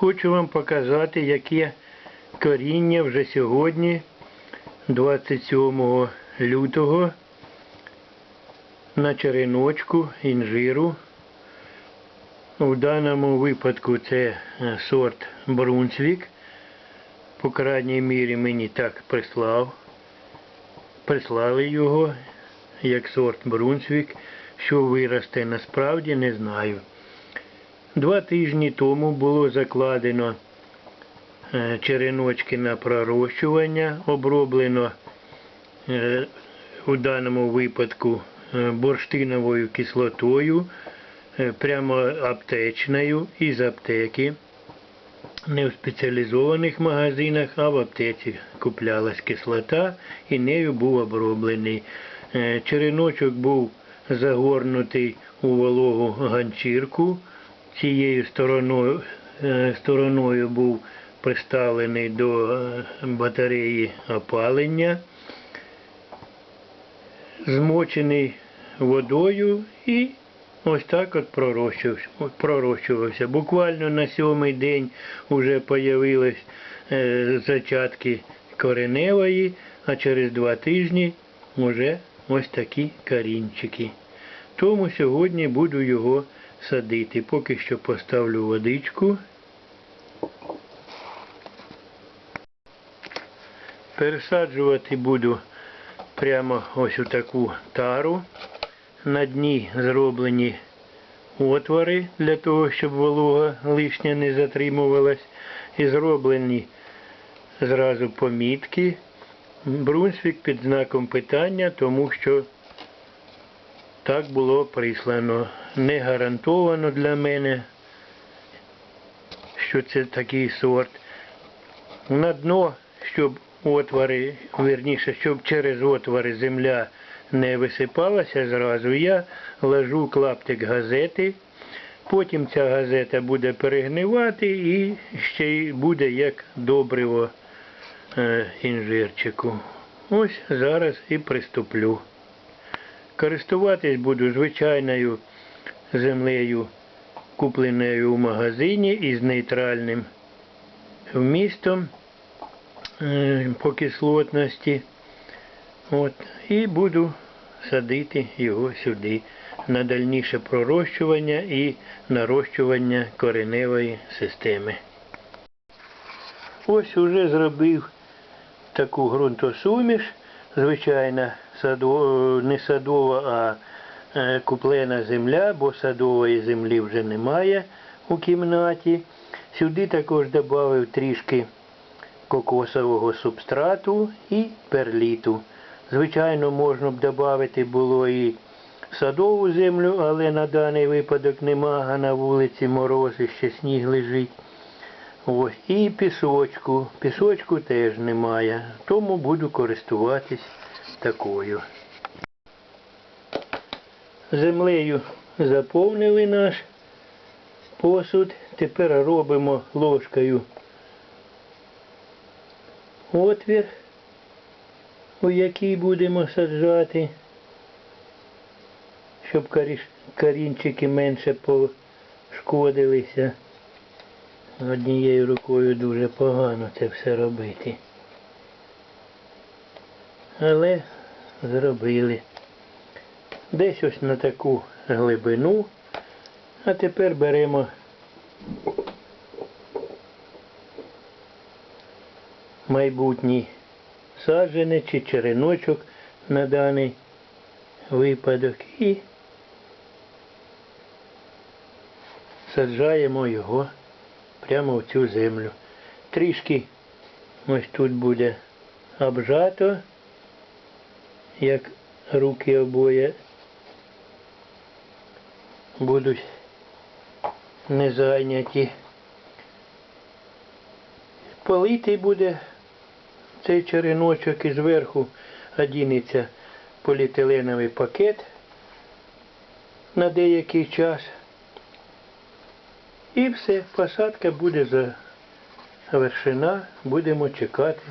Хочу вам показати, яке коріння вже сьогодні, 27 лютого, на череночку інжиру. У даному випадку це е, сорт Брунсвік. По крайній мірі мені так прислав. Прислали його як сорт Брунсвік. Що виросте насправді не знаю. Два тижні тому було закладено е, череночки на пророщування, оброблено е, у даному випадку е, бурштиновою кислотою, прямо аптечною із аптеки. Не в спеціалізованих магазинах, а в аптеці куплялась кислота і нею був оброблений. Череночок був загорнутий у вологу ганчірку. Цією стороною, е, стороною був приставлений до е, батареї опалення, змочений водою і ось так от пророщувався. пророщувався. Буквально на сьомий день вже появились е, зачатки кореневої, а через два тижні вже ось такі корінчики. Тому сьогодні буду його садити. Поки що поставлю водичку. Пересаджувати буду прямо ось у таку тару. На дні зроблені отвори для того, щоб волога лишня не затримувалась. І зроблені зразу помітки. Брунсвік під знаком питання, тому що так було прислано. Не гарантовано для мене, що це такий сорт. На дно, щоб отвори, верніше, щоб через отвори земля не висипалася зразу, я ложу клаптик газети. Потім ця газета буде перегнивати і ще й буде як добриво е, інжирчику. Ось зараз і приступлю. Користуватись буду звичайною землею, купленою в магазині із нейтральним вмістом е, по кислотності. От, і буду садити його сюди на дальніше пророщування і нарощування кореневої системи. Ось уже зробив таку ґрунтосуміш, звичайно, садо- не садова, а куплена земля, бо садової землі вже немає у кімнаті. Сюди також додав трішки кокосового субстрату і перліту. Звичайно, можна б додати було і садову землю, але на даний випадок нема, а на вулиці мороз і ще сніг лежить. Ось. І пісочку. Пісочку теж немає, тому буду користуватись такою. Землею заповнили наш посуд. Тепер робимо ложкою отвір, у який будемо саджати, щоб корінчики менше пошкодилися. Однією рукою дуже погано це все робити. Але зробили. Десь ось на таку глибину. А тепер беремо майбутній саджанець чи череночок на даний випадок і саджаємо його прямо в цю землю. Трішки ось тут буде обжато, як руки обоє будуть не зайняті. Политий буде цей череночок і зверху одінеться поліетиленовий пакет на деякий час. І все, посадка буде завершена, будемо чекати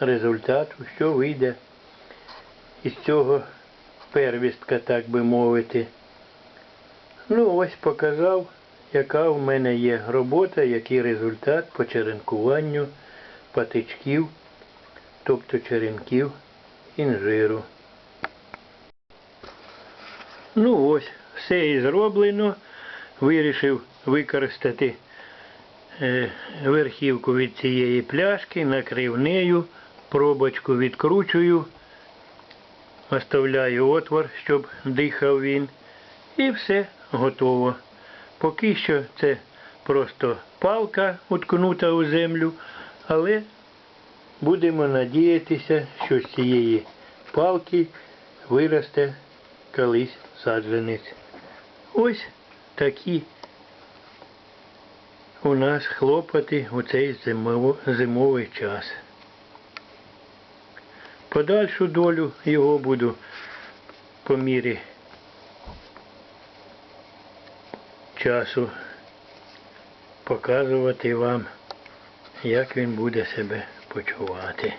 результату, що вийде із цього первістка, так би мовити. Ну ось показав, яка в мене є робота, який результат по черенкуванню патичків, тобто черенків інжиру. Ну ось, все і зроблено. Вирішив використати е, верхівку від цієї пляшки, накрив нею, пробочку відкручую, оставляю отвор, щоб дихав він. І все готово. Поки що це просто палка уткнута у землю, але будемо надіятися, що з цієї палки виросте колись саджанець. Ось такі у нас хлопоти у цей зимовий час. Подальшу долю його буду по мірі часу показувати вам, як він буде себе почувати.